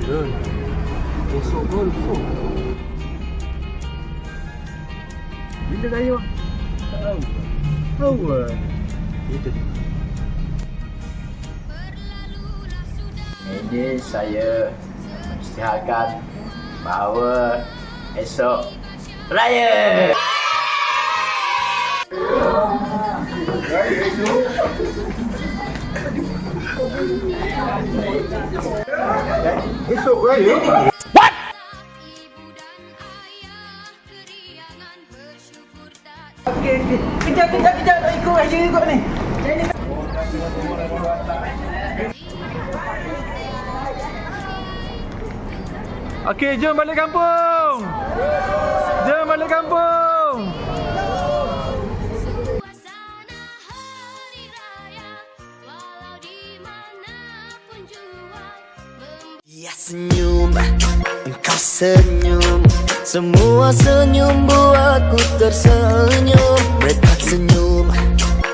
Esok esok. Bila tahu. Tahu kan? Itu dia. Jadi saya isytiharkan bahawa esok raya. Esok raya? ibu dan ayah keriangan bersyukur tak Okey, okey. Kejap, kejap, kejap. Nak ikut aja ikut ni. Okey, jom balik kampung. Jom balik kampung. Senyum, engkau senyum. Semua senyum buatku tersenyum. Mereka senyum,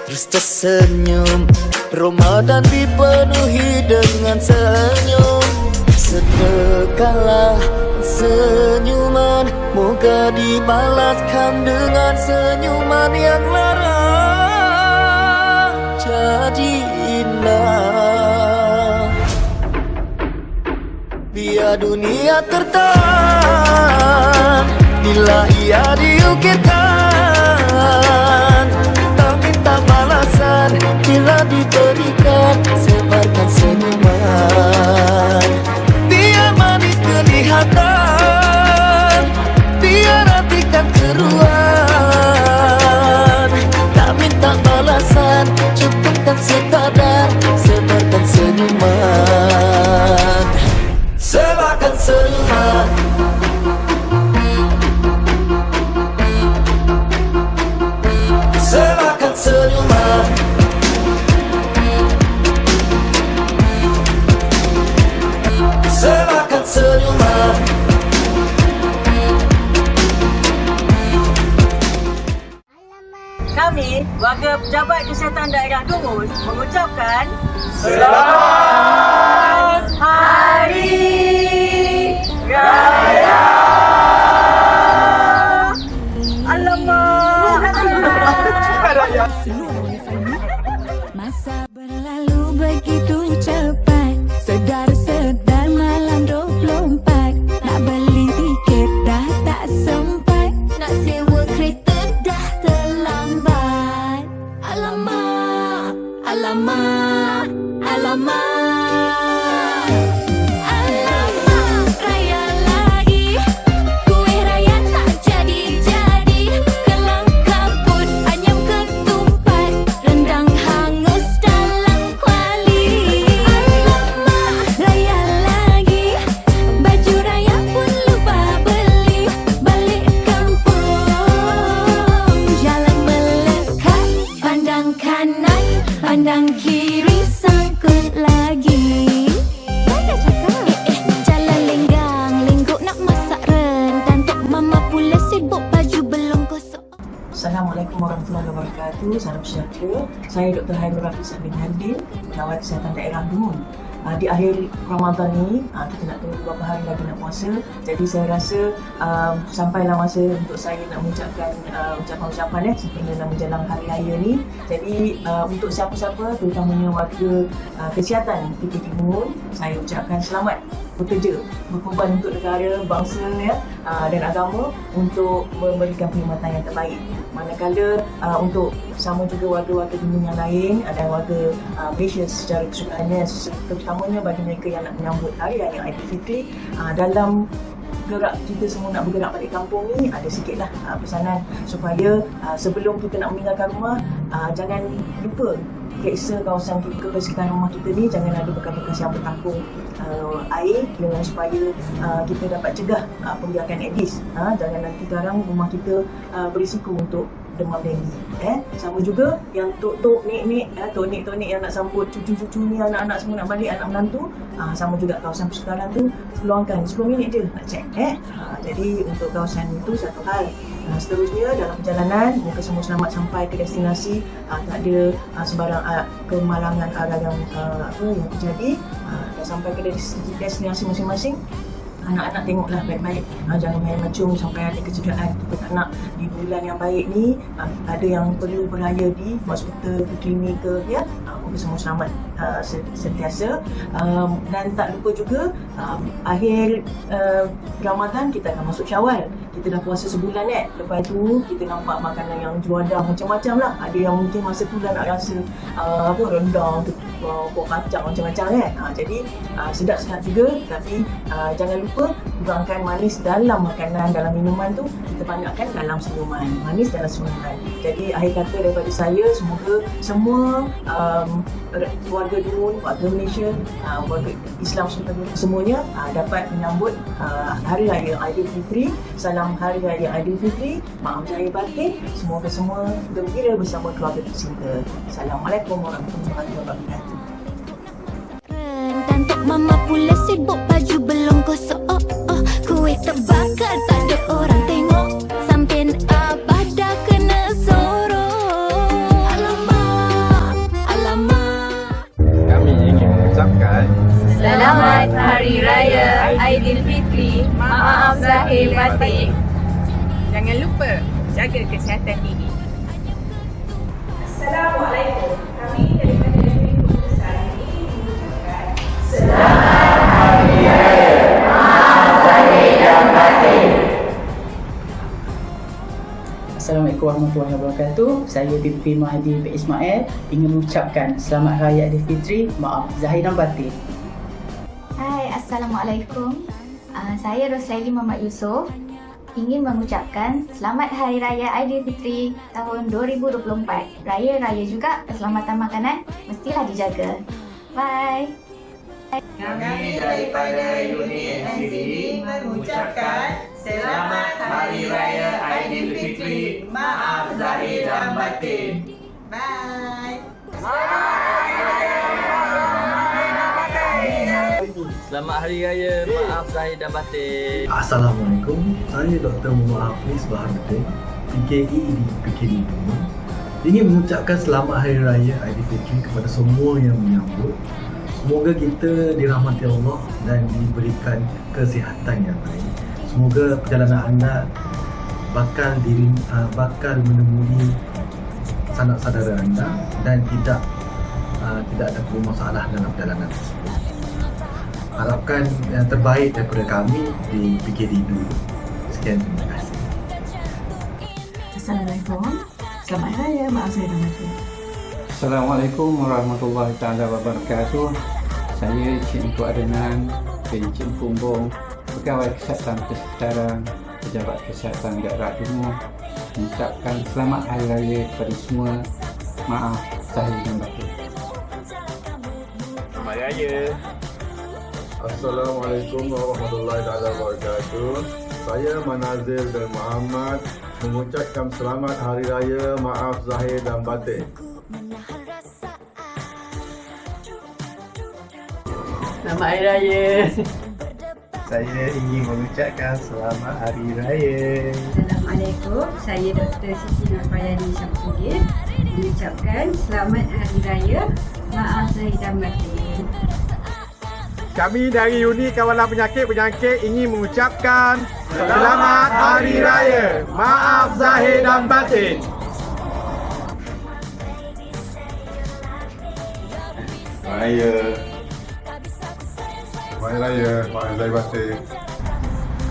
terus tersenyum. Ramadan dipenuhi dengan senyum. Sedekahlah senyuman Moga dibalaskan dengan senyuman yang lara. Jadi indah Biar dunia tertahan Bila ia diukirkan Kami, warga Pejabat Kesihatan Daerah Dungun mengucapkan Selamat Hari Raya. Assalamualaikum warahmatullahi wabarakatuh. Salam sejahtera. Saya Dr. Hairul Rafiq bin Hamdin, Pejabat Kesihatan Daerah Dungun. Uh, di akhir Ramadan ni, uh, kita nak tunggu beberapa hari lagi nak puasa. Jadi saya rasa uh, sampailah masa untuk saya nak mengucapkan uh, ucapan-ucapan eh, sempena nak menjelang hari raya ni. Jadi uh, untuk siapa-siapa, terutamanya warga uh, kesihatan kita Dungun, saya ucapkan selamat bekerja, berkorban untuk negara, bangsa ya, uh, dan agama untuk memberikan perkhidmatan yang terbaik. Manakala uh, untuk sama juga warga-warga dunia yang lain ada warga uh, Malaysia secara keseluruhannya terutamanya bagi mereka yang nak menyambut hari raya Aidilfitri uh, dalam gerak kita semua nak bergerak balik kampung ni ada sikitlah uh, pesanan supaya uh, sebelum kita nak meninggalkan rumah uh, jangan lupa periksa kawasan kita sekitar rumah kita ni. Jangan ada bekas-bekas yang bertakung uh, air dengan supaya uh, kita dapat cegah uh, pembiakan Aedes uh, jangan nanti sekarang rumah kita uh, berisiko untuk demam denggi. Eh sama juga yang tok-tok nek-nek eh tok-nek-tok-nek yang nak sambut cucu-cucu ni anak-anak semua nak balik anak menantu ah sama juga kawasan persekitaran tu luangkan 10 minit je nak check eh. Ha, jadi untuk kawasan itu satu hal. Nah, seterusnya dalam perjalanan moga semua selamat sampai ke destinasi ah, tak ada ah, sebarang ah, kemalangan arah yang ah, apa yang terjadi. ah, sampai ke des- destinasi masing-masing. Anak-anak tengoklah baik-baik. Uh, jangan main macam sampai ada kecederaan. Kita tak nak di bulan yang baik ni uh, ada yang perlu beraya di hospital ke klinik ke ya. Uh, semua selamat uh, sentiasa. Um, dan tak lupa juga um, akhir uh, Ramadan kita akan masuk Syawal kita dah puasa sebulan eh. Lepas tu kita nampak makanan yang juadah macam-macam lah. Ada yang mungkin masa tu dah nak rasa uh, apa rendang tu uh, kuah kacang macam-macam kan uh, jadi uh, sedap-sedap juga. Tapi uh, jangan lupa kurangkan manis dalam makanan dalam minuman tu kita banyakkan dalam senyuman manis dalam senyuman jadi akhir kata daripada saya semoga semua um, keluarga Dun, keluarga Malaysia, uh, keluarga Islam semuanya uh, dapat menyambut uh, Hari Raya Aidilfitri. Salam Hari Raya Aidilfitri. Maaf zahir batin. Semoga semua gembira bersama keluarga tercinta. Assalamualaikum warahmatullahi wabarakatuh. Tantuk mama pula sibuk baju belum kosong oh, oh. Kuih terbakar tak ada orang tengok Sampai abah dah kena sorong Alamak, alamak Kami ingin mengucapkan Selamat Hari Raya Aidilfitri. Maaf zahir batin. Jangan lupa jaga kesihatan diri. Assalamualaikum warahmatullahi wabarakatuh. Saya Pimpin Mahdi Ismail ingin mengucapkan Selamat Raya Aidilfitri. Maaf zahir dan batin. Assalamualaikum. Uh, saya Roslaili Muhammad Yusof ingin mengucapkan Selamat Hari Raya Aidilfitri tahun 2024. Raya-raya juga keselamatan makanan mestilah dijaga. Bye. Kami daripada Unit NCD mengucapkan Selamat Hari Raya Aidilfitri. Maaf zahir dan batin. Selamat Hari Raya, maaf zahir dan batin. Assalamualaikum, saya Dr. Muhammad Hafiz Baharuddin, PKE di PKD Duma. Ingin mengucapkan selamat Hari Raya Aidilfitri kepada semua yang menyambut. Semoga kita dirahmati Allah dan diberikan kesihatan yang baik. Semoga perjalanan anda bakal diri, uh, bakal menemui sanak saudara anda dan tidak uh, tidak ada masalah dalam perjalanan tersebut. Harapkan yang terbaik daripada kami di PKD dulu. Sekian terima kasih. Assalamualaikum. Selamat Hari Raya. Maaf saya mati. Assalamualaikum warahmatullahi taala wabarakatuh. Saya Cik Empu Adenan bin Cik Bumbung, Pegawai Kesihatan Kesetaraan, Pejabat Kesihatan Daerah Timur mengucapkan selamat Hari Raya kepada semua. Maaf zahir dan batin. Selamat Raya. Assalamualaikum warahmatullahi taala wabarakatuh. Saya Manazil bin Muhammad mengucapkan selamat Hari Raya Maaf Zahir dan Batin. Selamat Hari Raya. Saya ingin mengucapkan selamat Hari Raya. Assalamualaikum. Saya Dr. Siti Nurfayani Syamsuddin mengucapkan Selamat Hari Raya. Maaf zahir dan batin. Kami dari Unit Kawalan Penyakit-Penyakit ingin mengucapkan Selamat Hari Raya. Maaf zahir dan batin. Raya. Selamat Raya, Maaf Zahir Batin.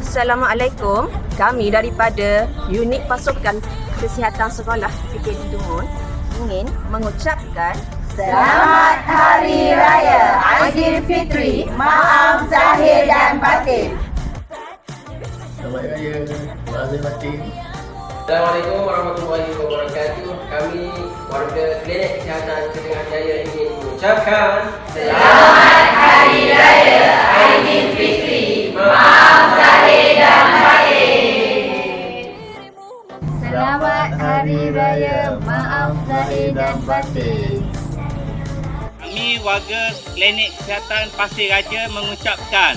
Assalamualaikum. Kami daripada Unit Pasukan Kesihatan Sekolah PKD Dungun ingin mengucapkan Selamat Hari Raya Aidilfitri. Maaf zahir dan batin. Selamat Raya. Maaf zahir batin. Assalamualaikum warahmatullahi wabarakatuh. Kami warga Klinik Kesihatan Ketengah Jaya ingin mengucapkan Selamat Hari Raya Aidilfitri. Maaf zahir dan batin. Selamat Hari Raya. Maaf zahir dan batin. Kami warga Klinik Kesihatan Pasir Raja mengucapkan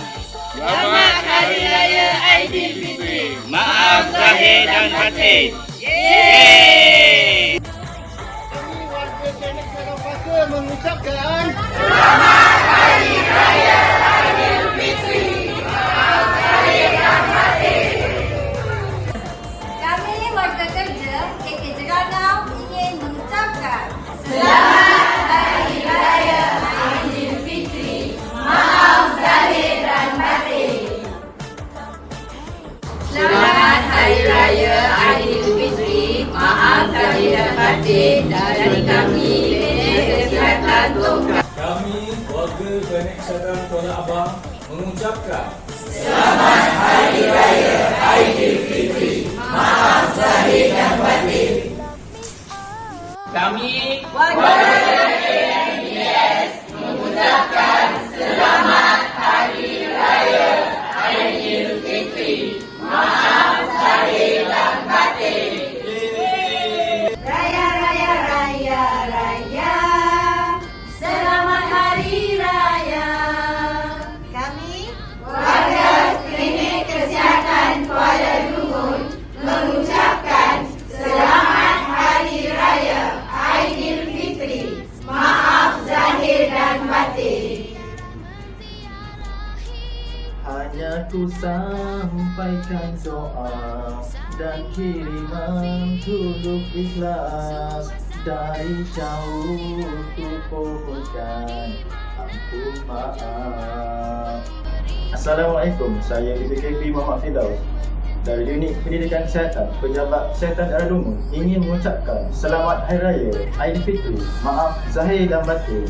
Selamat Hari Raya Aidilfitri. Maaf zahir dan batin. Yeay! Warga Klinik Kesihatan Pasir mengucapkan Selamat Hari Raya Kami warga Bandar Kesatuan Kuala Abang mengucapkan Selamat Hari Raya Aidilfitri. Maaf Zahir dan Batin. Kami warga BNDS mengucapkan selamat Hanya ku sampaikan doa dan kiriman tuluk ikhlas dari jauh ku pohonkan ampun maaf. Assalamualaikum, saya BPKP Muhammad Firdaus dari Unit Pendidikan Kesihatan Pejabat Kesihatan Darah Dumur ingin mengucapkan Selamat Hari Raya Aidilfitri. Maaf zahir dan batin.